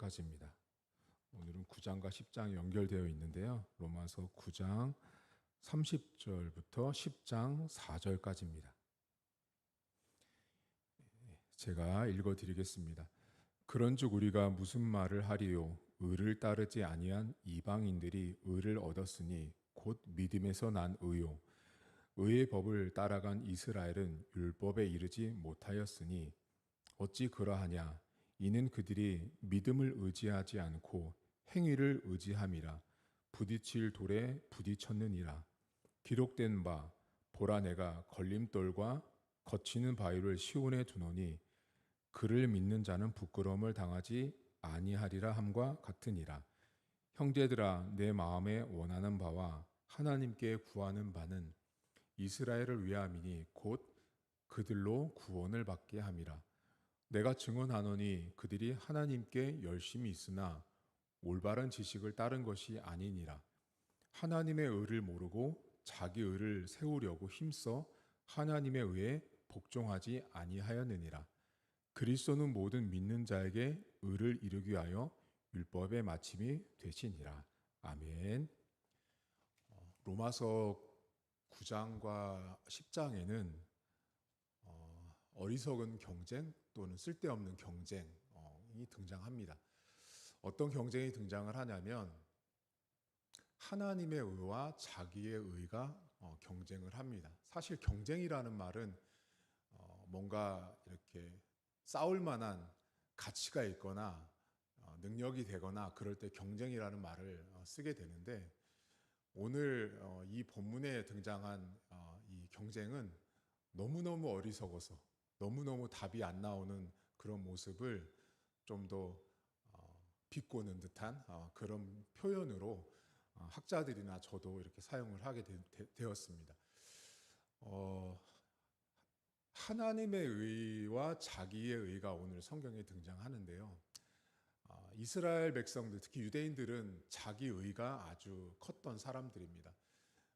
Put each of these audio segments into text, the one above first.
4절까지입니다. 오늘은 9장과 10장이 연결되어 있는데요. 로마서 9장 30절부터 10장 4절까지입니다. 제가 읽어 드리겠습니다. 그런즉 우리가 무슨 말을 하리요 의를 따르지 아니한 이방인들이 의를 얻었으니 곧 믿음에서 난 의요 의의 법을 따라간 이스라엘은 율법에 이르지 못하였으니 어찌 그러하냐 이는 그들이 믿음을 의지하지 않고 행위를 의지함이라. 부딪힐 돌에 부딪혔느니라. 기록된 바 보라 내가 걸림돌과 거치는 바위를 시온에 두노니 그를 믿는 자는 부끄러움을 당하지 아니하리라 함과 같으니라. 형제들아 내 마음에 원하는 바와 하나님께 구하는 바는 이스라엘을 위함이니 곧 그들로 구원을 받게 함이라 내가 증언하노니 그들이 하나님께 열심히 있으나 올바른 지식을 따른 것이 아니니라 하나님의 의를 모르고 자기 의를 세우려고 힘써 하나님의 의에 복종하지 아니하였느니라 그리스도는 모든 믿는 자에게 의를 이루기 위하여 율법의 마침이 되시니라. 아멘. 어, 로마서 9장과 10장에는 어, 어리석은 경쟁 또는 쓸데없는 경쟁이 등장합니다. 어떤 경쟁이 등장을 하냐면 하나님의 의와 자기의 의가 어, 경쟁을 합니다. 사실 경쟁이라는 말은 어, 뭔가 이렇게 싸울 만한 가치가 있거나 어, 능력이 되거나 그럴 때 경쟁이라는 말을 어, 쓰게 되는데 오늘 어, 이 본문에 등장한 이 경쟁은 너무너무 어리석어서 너무너무 답이 안 나오는 그런 모습을 좀더 비꼬는 듯한 그런 표현으로 학자들이나 저도 이렇게 사용을 하게 되 었습니다. 하나님의 의와 자기의 의가 오늘 성경에 등장하는데요. 아, 이스라엘 백성들, 특히 유대인들은 자기 의가 아주 컸던 사람들입니다.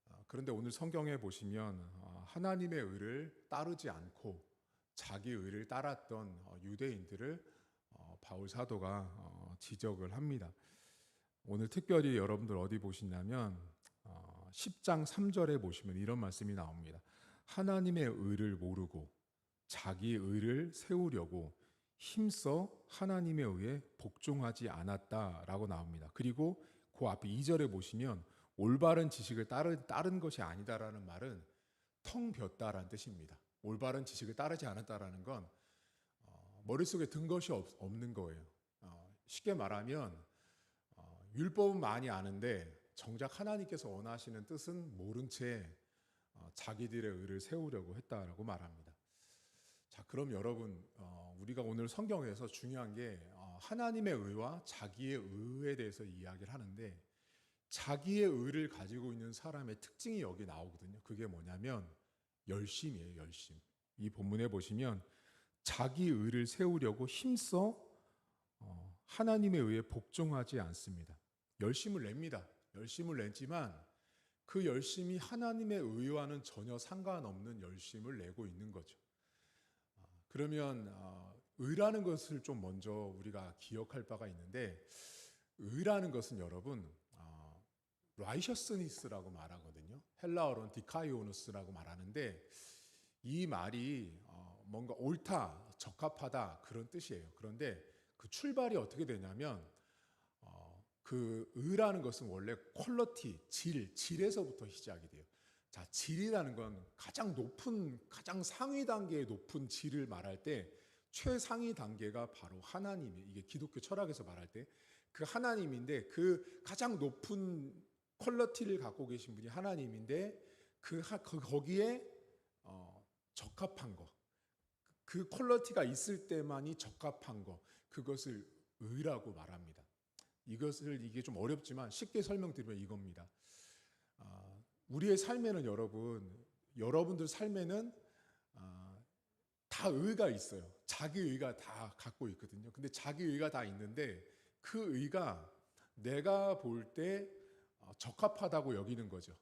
아, 그런데 오늘 성경에 보시면 아, 하나님의 의를 따르지 않고 자기 의를 따랐던 어, 유대인들을 어, 바울 사도가 어, 지적을 합니다. 오늘 특별히 여러분들 어디 보시냐면 10장 3절에 보시면 이런 말씀이 나옵니다. 하나님의 의를 모르고 자기 의를 세우려고 힘써 하나님의 의에 복종하지 않았다라고 나옵니다. 그리고 그 앞에 2절에 보시면 올바른 지식을 따른, 따른 것이 아니다라는 말은 텅 비었다라는 뜻입니다. 올바른 지식을 따르지 않았다라는 건 어, 머릿속에 든 것이 없, 는 거예요. 어, 쉽게 말하면 어, 율법은 많이 아는데 정작 하나님께서 원하시는 뜻은 모른 채 어, 자기들의 의를 세우려고 했다라고 말합니다. 자, 그럼 여러분, 어, 우리가 오늘 성경에서 중요한 게 어, 하나님의 의와 자기의 의에 대해서 이야기를 하는데 자기의 의를 가지고 있는 사람의 특징이 여기 나오거든요. 그게 뭐냐면 열심이에요, 열심. 이 본문에 보시면 자기 의를 세우려고 힘써 어, 하나님의 의에 복종하지 않습니다. 열심을 냅니다. 열심을 냈지만 그 열심이 하나님의 의와는 전혀 상관없는 열심을 내고 있는 거죠. 그러면 어, 의라는 것을 좀 먼저 우리가 기억할 바가 있는데 의라는 것은 여러분 어, 라이셔스니스라고 말하거든요. 헬라어로는 디카이오누스라고 말하는데 이 말이 어, 뭔가 옳다, 적합하다 그런 뜻이에요. 그런데 그 출발이 어떻게 되냐면 그 의라는 것은 원래 퀄러티, 질, 질에서부터 시작이 돼요. 자, 질이라는 건 가장 높은, 가장 상위 단계의 높은 질을 말할 때 최상위 단계가 바로 하나님이에요. 이게 기독교 철학에서 말할 때 그 하나님인데 그 가장 높은 퀄러티를 갖고 계신 분이 하나님인데 그, 그 거기에 어, 적합한 거, 그 퀄러티가 있을 때만이 적합한 거, 그것을 의라고 말합니다. 이것을 이게 좀 어렵지만 쉽게 설명드리면 이겁니다. 아, 우리의 삶에는 여러분, 여러분들 삶에는 아, 다 의가 있어요. 자기 의가 다 갖고 있거든요. 근데 자기 의가 다 있는데 그 의가 내가 볼때 어, 적합하다고 여기는 거죠.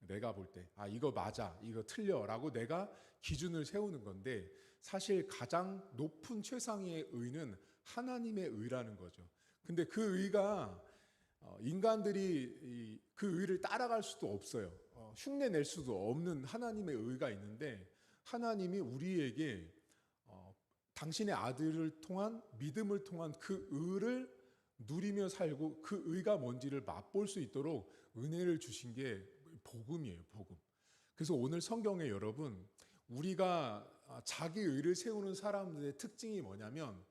내가 볼 때, 아, 이거 맞아, 이거 틀려, 라고 내가 기준을 세우는 건데, 사실 가장 높은 최상의 의는 하나님의 의라는 거죠. 근데 그 의가 어, 인간들이 이- 그 의를 따라갈 수도 없어요. 어, 흉내 낼 수도 없는 하나님의 의가 있는데 하나님이 우리에게 어, 당신의 아들을 통한 믿음을 통한 그 의를 누리며 살고 그 의가 뭔지를 맛볼 수 있도록 은혜를 주신 게 복음이에요, 복음. 그래서 오늘 성경에 여러분 우리가 아, 자기 의를 세우는 사람들의 특징이 뭐냐면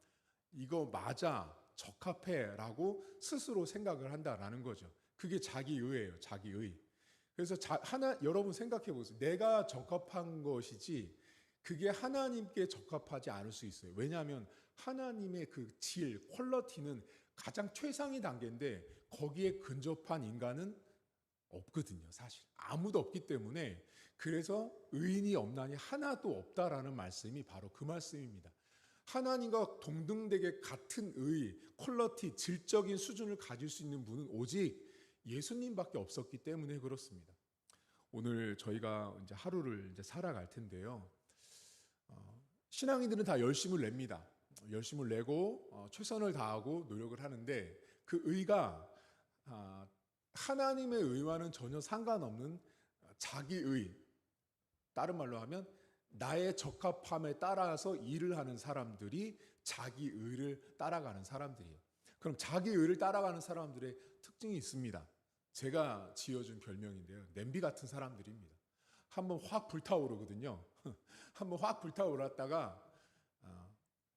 이거 맞아 적합해 라고 스스로 생각을 한다라는 거죠. 그게 자기 의예요, 자기 의. 그래서 자, 하나 여러분 생각해 보세요. 내가 적합한 것이지 그게 하나님께 적합하지 않을 수 있어요. 왜냐하면 하나님의 그 질, 퀄러티는 가장 최상위 단계인데 거기에 근접한 인간은 없거든요, 사실. 아무도 없기 때문에 그래서 의인이 없나니 하나도 없다라는 말씀이 바로 그 말씀입니다. 하나님과 동등되게 같은 의, 퀄러티, 질적인 수준을 가질 수 있는 분은 오직 예수님밖에 없었기 때문에 그렇습니다. 오늘 저희가 이제 하루를 이제 살아갈 텐데요. 어, 신앙인들은 다 열심을 냅니다. 열심을 내고 어, 최선을 다하고 노력을 하는데 그 의가 아, 하나님의 의와는 전혀 상관없는 자기 의, 다른 말로 하면 나의 적합함에 따라서 일을 하는 사람들이 자기 의를 따라가는 사람들이에요. 그럼 자기 의를 따라가는 사람들의 특징이 있습니다. 제가 지어준 별명인데요. 냄비 같은 사람들입니다. 한번 확 불타오르거든요. 한번 확 불타오랐다가 아,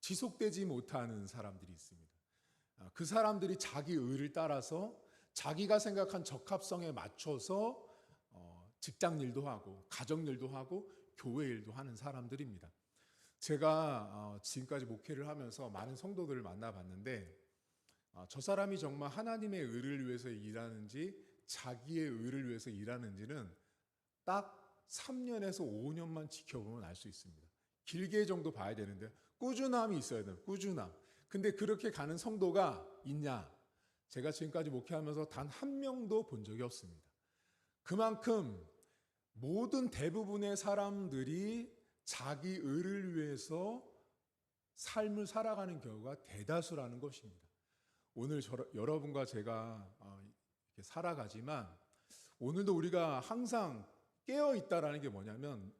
지속되지 못하는 사람들이 있습니다. 아, 그 사람들이 자기 의를 따라서 자기가 생각한 적합성에 맞춰서 어, 직장 일도 하고 가정 일도 하고 교회 일도 하는 사람들입니다. 제가 어, 지금까지 목회를 하면서 많은 성도들을 만나봤는데 어, 저 사람이 정말 하나님의 의를 위해서 일하는지 자기의 의를 위해서 일하는지는 딱 3년에서 5년만 지켜보면 알 수 있습니다. 길게 정도 봐야 되는데 꾸준함이 있어야 돼요. 꾸준함. 근데 그렇게 가는 성도가 있냐? 제가 지금까지 목회하면서 단 한 명도 본 적이 없습니다. 그만큼 모든 대부분의 사람들이 자기 의를 위해서 삶을 살아가는 경우가 대다수라는 것입니다. 오늘 저, 여러분과 제가 어, 살아가지만 오늘도 우리가 항상 깨어 있다라는 게 뭐냐면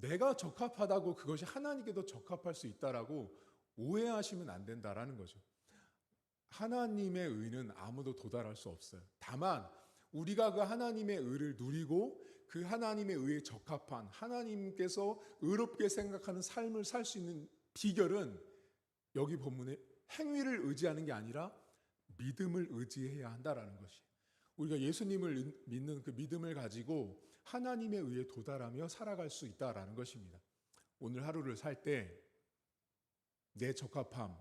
내가 적합하다고 그것이 하나님께도 적합할 수 있다라고 오해하시면 안 된다라는 거죠. 하나님의 의는 아무도 도달할 수 없어요. 다만 우리가 그 하나님의 의를 누리고 그 하나님의 의에 적합한 하나님께서 의롭게 생각하는 삶을 살 수 있는 비결은 여기 본문에 행위를 의지하는 게 아니라 믿음을 의지해야 한다라는 것이. 우리가 예수님을 믿는 그 믿음을 가지고 하나님의 의에 도달하며 살아갈 수 있다라는 것입니다. 오늘 하루를 살 때 내 적합함,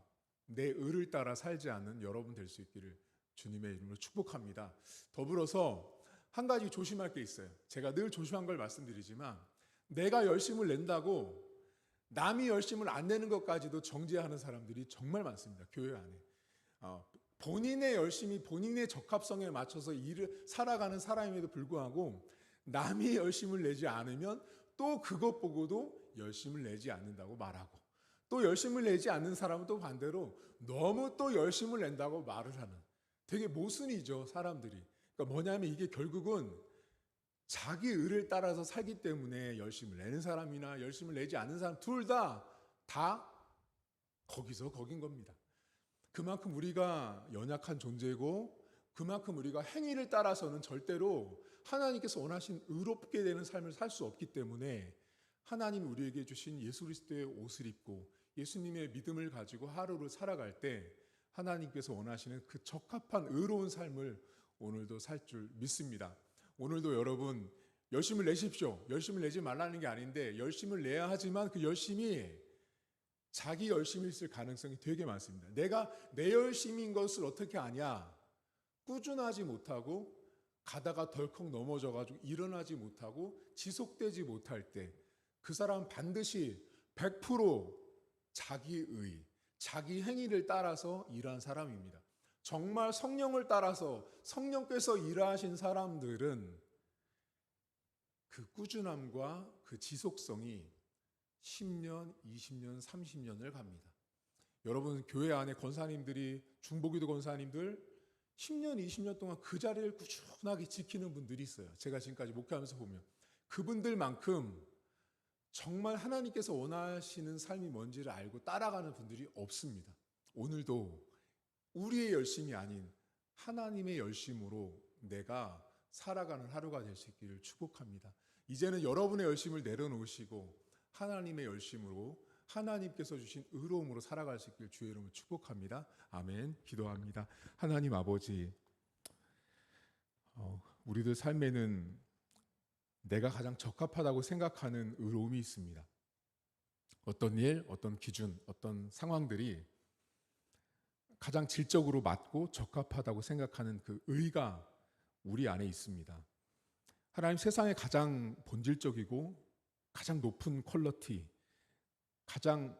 내 의를 따라 살지 않는 여러분 될 수 있기를 주님의 이름으로 축복합니다. 더불어서 한 가지 조심할 게 있어요. 제가 늘 조심한 걸 말씀드리지만 내가 열심을 낸다고 남이 열심을 안 내는 것까지도 정죄하는 사람들이 정말 많습니다. 교회 안에. 어, 본인의 열심히 본인의 적합성에 맞춰서 일을 살아가는 사람임에도 불구하고 남이 열심을 내지 않으면 또 그것 보고도 열심을 내지 않는다고 말하고 또 열심을 내지 않는 사람은 또 반대로 너무 또 열심을 낸다고 말을 하는 되게 모순이죠 사람들이 그러니까 뭐냐면 이게 결국은 자기 의를 따라서 살기 때문에 열심을 내는 사람이나 열심을 내지 않는 사람 둘 다다 거기서 거긴 겁니다. 그만큼 우리가 연약한 존재고 그만큼 우리가 행위를 따라서는 절대로 하나님께서 원하신 의롭게 되는 삶을 살 수 없기 때문에 하나님이 우리에게 주신 예수 그리스도의 옷을 입고 예수님의 믿음을 가지고 하루를 살아갈 때 하나님께서 원하시는 그 적합한 의로운 삶을 오늘도 살 줄 믿습니다. 오늘도 여러분 열심을 내십시오. 열심을 내지 말라는 게 아닌데 열심을 내야 하지만 그 열심이 자기 열심일 수 가능성이 되게 많습니다. 내가 내 열심인 것을 어떻게 아냐? 꾸준하지 못하고 가다가 덜컥 넘어져 가지고 일어나지 못하고 지속되지 못할 때 그 사람은 반드시 100% 자기의 자기 행위를 따라서 일한 사람입니다. 정말 성령을 따라서 성령께서 일하신 사람들은 그 꾸준함과 그 지속성이 10년, 20년, 30년을 갑니다. 여러분 교회 안에 권사님들이 중보기도 권사님들 10년, 20년 동안 그 자리를 꾸준하게 지키는 분들이 있어요. 제가 지금까지 목회하면서 보면 그분들만큼 정말 하나님께서 원하시는 삶이 뭔지를 알고 따라가는 분들이 없습니다. 오늘도 우리의 열심이 아닌 하나님의 열심으로 내가 살아가는 하루가 될 수 있기를 축복합니다. 이제는 여러분의 열심을 내려놓으시고 하나님의 열심으로 하나님께서 주신 의로움으로 살아갈 수 있기를 주의 이름으로 축복합니다. 아멘. 기도합니다. 하나님 아버지, 어, 우리들 삶에는 내가 가장 적합하다고 생각하는 의로움이 있습니다. 어떤 일, 어떤 기준, 어떤 상황들이 가장 질적으로 맞고 적합하다고 생각하는 그 의가 우리 안에 있습니다. 하나님 세상에 가장 본질적이고 가장 높은 퀄러티, 가장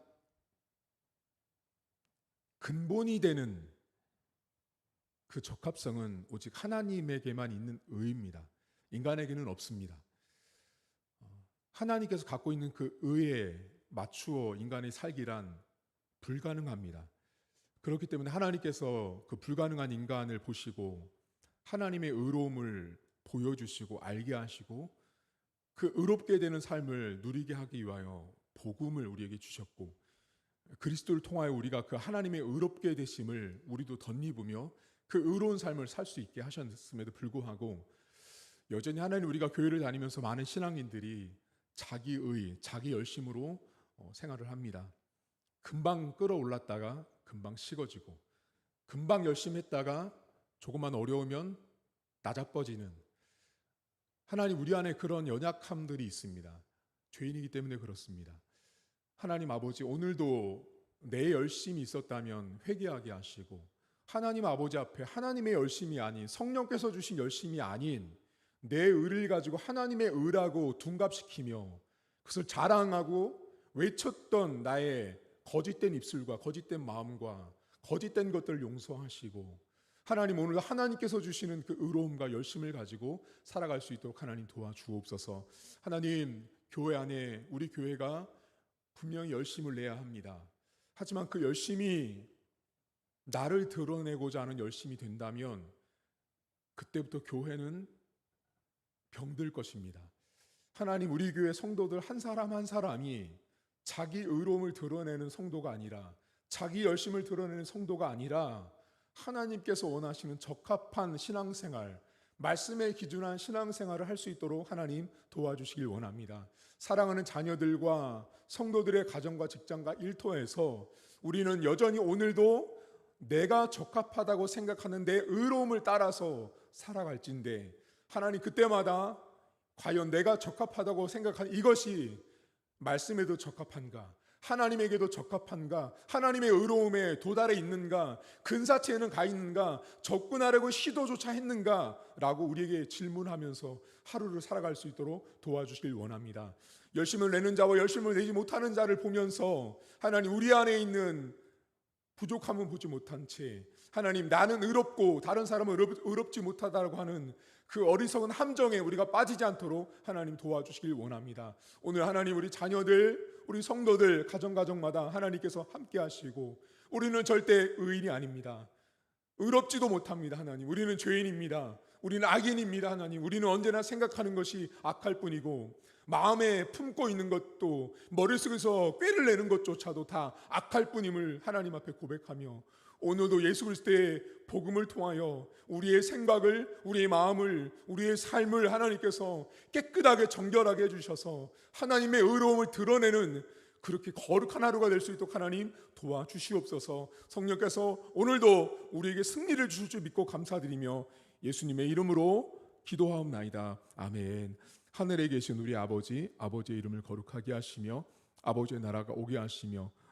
근본이 되는 그 적합성은 오직 하나님에게만 있는 의입니다. 인간에게는 없습니다. 어, 하나님께서 갖고 있는 그 의에 맞추어 인간이 살기란 불가능합니다. 그렇기 때문에 하나님께서 그 불가능한 인간을 보시고 하나님의 의로움을 보여주시고 알게 하시고 그 의롭게 되는 삶을 누리게 하기 위하여 복음을 우리에게 주셨고 그리스도를 통하여 우리가 그 하나님의 의롭게 되심을 우리도 덧입으며 그 의로운 삶을 살 수 있게 하셨음에도 불구하고 여전히 하나님 우리가 교회를 다니면서 많은 신앙인들이 자기의 자기 열심으로 어, 생활을 합니다. 금방 끌어올랐다가 금방 식어지고 금방 열심히 했다가 조금만 어려우면 나자빠지는 하나님 우리 안에 그런 연약함들이 있습니다. 죄인이기 때문에 그렇습니다. 하나님 아버지 오늘도 내 열심이 있었다면 회개하게 하시고 하나님 아버지 앞에 하나님의 열심이 아닌 성령께서 주신 열심이 아닌 내 의를 가지고 하나님의 의라고 둔갑시키며 그것을 자랑하고 외쳤던 나의 거짓된 입술과 거짓된 마음과 거짓된 것들을 용서하시고 하나님 오늘 하나님께서 주시는 그 의로움과 열심을 가지고 살아갈 수 있도록 하나님 도와주옵소서. 하나님 교회 안에 우리 교회가 분명히 열심을 내야 합니다. 하지만 그 열심이 나를 드러내고자 하는 열심이 된다면 그때부터 교회는 병들 것입니다. 하나님 우리 교회 성도들 한 사람 한 사람이 자기 의로움을 드러내는 성도가 아니라 자기 열심을 드러내는 성도가 아니라 하나님께서 원하시는 적합한 신앙생활, 말씀에 기준한 신앙생활을 할 수 있도록 하나님 도와주시길 원합니다. 사랑하는 자녀들과 성도들의 가정과 직장과 일터에서 우리는 여전히 오늘도 내가 적합하다고 생각하는 내 의로움을 따라서 살아갈진데 하나님 그때마다 과연 내가 적합하다고 생각하는 이것이 말씀에도 적합한가? 하나님에게도 적합한가? 하나님의 의로움에 도달해 있는가? 근사체에는 가 있는가? 접근하려고 시도조차 했는가? 라고 우리에게 질문하면서 하루를 살아갈 수 있도록 도와주시길 원합니다. 열심을 내는 자와 열심을 내지 못하는 자를 보면서 하나님 우리 안에 있는 부족함은 보지 못한 채 하나님 나는 의롭고 다른 사람은 의롭, 지 못하다고 하는 그 어리석은 함정에 우리가 빠지지 않도록 하나님 도와주시길 원합니다. 오늘 하나님 우리 자녀들, 우리 성도들 가정 가정마다 하나님께서 함께 하시고 우리는 절대 의인이 아닙니다. 의롭지도 못합니다, 하나님. 우리는 죄인입니다. 우리는 악인입니다, 하나님. 우리는 언제나 생각하는 것이 악할 뿐이고 마음에 품고 있는 것도 머릿속에서 꾀를 내는 것조차도 다 악할 뿐임을 하나님 앞에 고백하며 오늘도 예수 그리스도의 복음을 통하여 우리의 생각을, 우리의 마음을, 우리의 삶을 하나님께서 깨끗하게 정결하게 해주셔서 하나님의 의로움을 드러내는 그렇게 거룩한 하루가 될 수 있도록 하나님 도와주시옵소서 성령께서 오늘도 우리에게 승리를 주실 줄 믿고 감사드리며 예수님의 이름으로 기도하옵나이다. 아멘. 하늘에 계신 우리 아버지, 아버지의 이름을 거룩하게 하시며 아버지의 나라가 오게 하시며